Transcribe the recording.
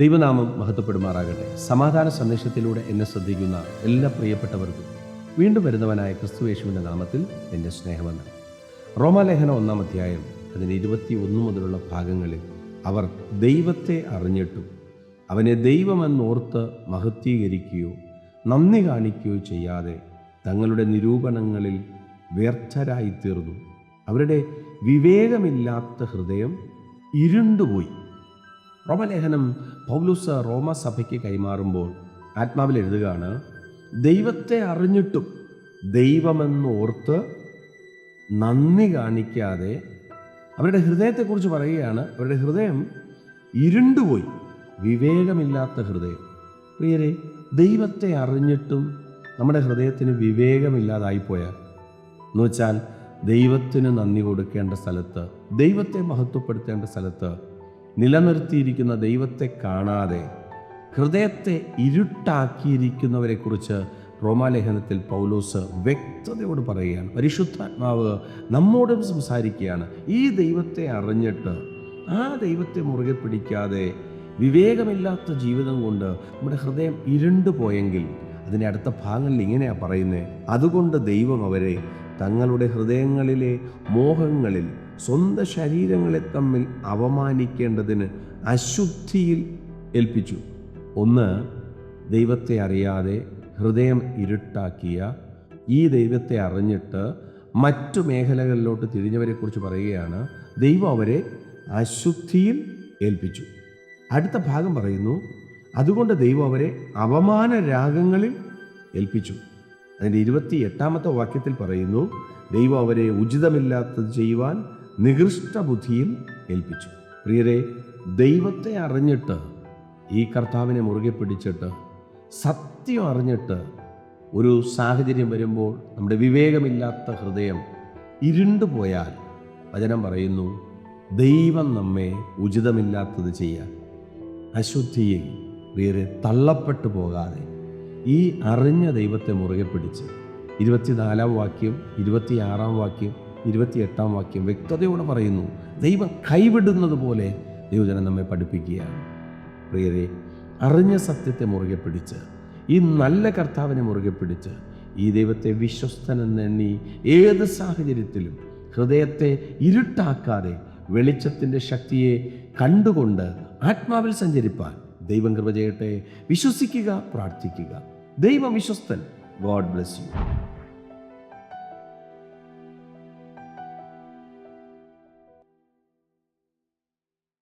ദൈവനാമം മഹത്വപ്പെടുമാറാകട്ടെ. സമാധാന സന്ദേശത്തിലൂടെ എന്നെ ശ്രദ്ധിക്കുന്ന എല്ലാ പ്രിയപ്പെട്ടവർക്കും വീണ്ടും വരുന്നവനായ ക്രിസ്തുവേശുവിന്റെ നാമത്തിൽ എന്റെ സ്നേഹമെന്ന് റോമാലേഖന ഒന്നാം അധ്യായം അതിന്റെ ഇരുപത്തി ഒന്ന് മുതലുള്ള ഭാഗങ്ങളിൽ അവർ ദൈവത്തെ അറിഞ്ഞിട്ടും അവനെ ദൈവമെന്നോർത്ത് മഹത്വീകരിക്കുകയോ നന്ദി കാണിക്കുകയോ ചെയ്യാതെ തങ്ങളുടെ നിരൂപണങ്ങളിൽ വ്യർത്ഥരായിത്തീർന്നു. അവരുടെ വിവേകമില്ലാത്ത ഹൃദയം ഇരുണ്ടുപോയി. റോമലേഖനം പൗലൂസ് റോമ സഭയ്ക്ക് കൈമാറുമ്പോൾ ആത്മാവിൽ എഴുതുകയാണ് ദൈവത്തെ അറിഞ്ഞിട്ടും ദൈവമെന്നോർത്ത് നന്ദി കാണിക്കാതെ അവരുടെ ഹൃദയത്തെക്കുറിച്ച് പറയുകയാണ് അവരുടെ ഹൃദയം ഇരുണ്ടുപോയി വിവേകമില്ലാത്ത ഹൃദയം. പ്രിയരെ ദൈവത്തെ അറിഞ്ഞിട്ടും നമ്മുടെ ഹൃദയത്തിന് വിവേകമില്ലാതായിപ്പോയാൽ എന്ന് വെച്ചാൽ ദൈവത്തിന് നന്ദി കൊടുക്കേണ്ട സ്ഥലത്ത് ദൈവത്തെ മഹത്വപ്പെടുത്തേണ്ട സ്ഥലത്ത് നിലനിർത്തിയിരിക്കുന്ന ദൈവത്തെ കാണാതെ ഹൃദയത്തെ ഇരുട്ടാക്കിയിരിക്കുന്നവരെക്കുറിച്ച് റോമാലേഖനത്തിൽ പൗലോസ് വ്യക്തതയോട് പറയുകയാണ്. പരിശുദ്ധാത്മാവ് നമ്മോടും സംസാരിക്കുകയാണ്. ഈ ദൈവത്തെ അറിഞ്ഞിട്ട് ആ ദൈവത്തെ മുറുകെ പിടിക്കാതെ വിവേകമില്ലാത്ത ജീവിതം കൊണ്ട് നമ്മുടെ ഹൃദയം ഇരുണ്ടു പോയെങ്കിൽ അതിന്റെ അടുത്ത ഭാഗങ്ങളിൽ ഇങ്ങനെയാണ് പറയുന്നത് അതുകൊണ്ട് ദൈവം അവരെ തങ്ങളുടെ ഹൃദയങ്ങളിലെ മോഹങ്ങളിൽ സ്വന്തം ശരീരങ്ങളെ തമ്മിൽ അവമാനിക്കേണ്ടതിന് അശുദ്ധിയിൽ ഏൽപ്പിച്ചു. ഒന്ന് ദൈവത്തെ അറിയാതെ ഹൃദയം ഇരുട്ടാക്കിയ ഈ ദൈവത്തെ അറിഞ്ഞിട്ട് മറ്റു മേഖലകളിലോട്ട് തിരിഞ്ഞവരെക്കുറിച്ച് പറയുകയാണ് ദൈവം അവരെ അശുദ്ധിയിൽ ഏൽപ്പിച്ചു. അടുത്ത ഭാഗം പറയുന്നു അതുകൊണ്ട് ദൈവം അവരെ അപമാന രാഗങ്ങളിൽ ഏൽപ്പിച്ചു. അതിന്റെ ഇരുപത്തി എട്ടാമത്തെ വാക്യത്തിൽ പറയുന്നു ദൈവം അവരെ ഉചിതമില്ലാത്തത് ചെയ്യുവാൻ നികൃഷ്ട ബുദ്ധിയും ഏൽപ്പിച്ചു. പ്രിയരെ ദൈവത്തെ അറിഞ്ഞിട്ട് ഈ കർത്താവിനെ മുറുകെ പിടിച്ചിട്ട് സത്യം അറിഞ്ഞിട്ട് ഒരു സാഹചര്യം വരുമ്പോൾ നമ്മുടെ വിവേകമില്ലാത്ത ഹൃദയം ഇരുണ്ടു പോയാൽ വചനം പറയുന്നു ദൈവം നമ്മെ ഉചിതമില്ലാത്തത് ചെയ്യാൻ അശുദ്ധിയിൽ പ്രിയരെ തള്ളപ്പെട്ടു പോകാതെ ഈ അറിഞ്ഞ ദൈവത്തെ മുറുകെ പിടിച്ച്. ഇരുപത്തിനാലാം വാക്യം ഇരുപത്തിയാറാം വാക്യം ഇരുപത്തിയെട്ടാം വാക്യം വ്യക്തതയോടെ പറയുന്നു. ദൈവം കൈവിടുന്നത് പോലെ ദൈവജനം നമ്മെ പഠിപ്പിക്കുകയാണ്. പ്രിയരെ അറിഞ്ഞ സത്യത്തെ മുറുകെ പിടിച്ച് ഈ നല്ല കർത്താവിനെ മുറുകെ പിടിച്ച് ഈ ദൈവത്തെ വിശ്വസ്തനെന്നെണ്ണി ഏത് സാഹചര്യത്തിലും ഹൃദയത്തെ ഇരുട്ടാക്കാതെ വെളിച്ചത്തിന്റെ ശക്തിയെ കണ്ടുകൊണ്ട് ആത്മാവിൽ സഞ്ചരിപ്പാൻ ദൈവം കൃപ ചെയ്യട്ടെ. വിശ്വസിക്കുക പ്രാർത്ഥിക്കുക. ദൈവം വിശ്വസ്തൻ. God bless you.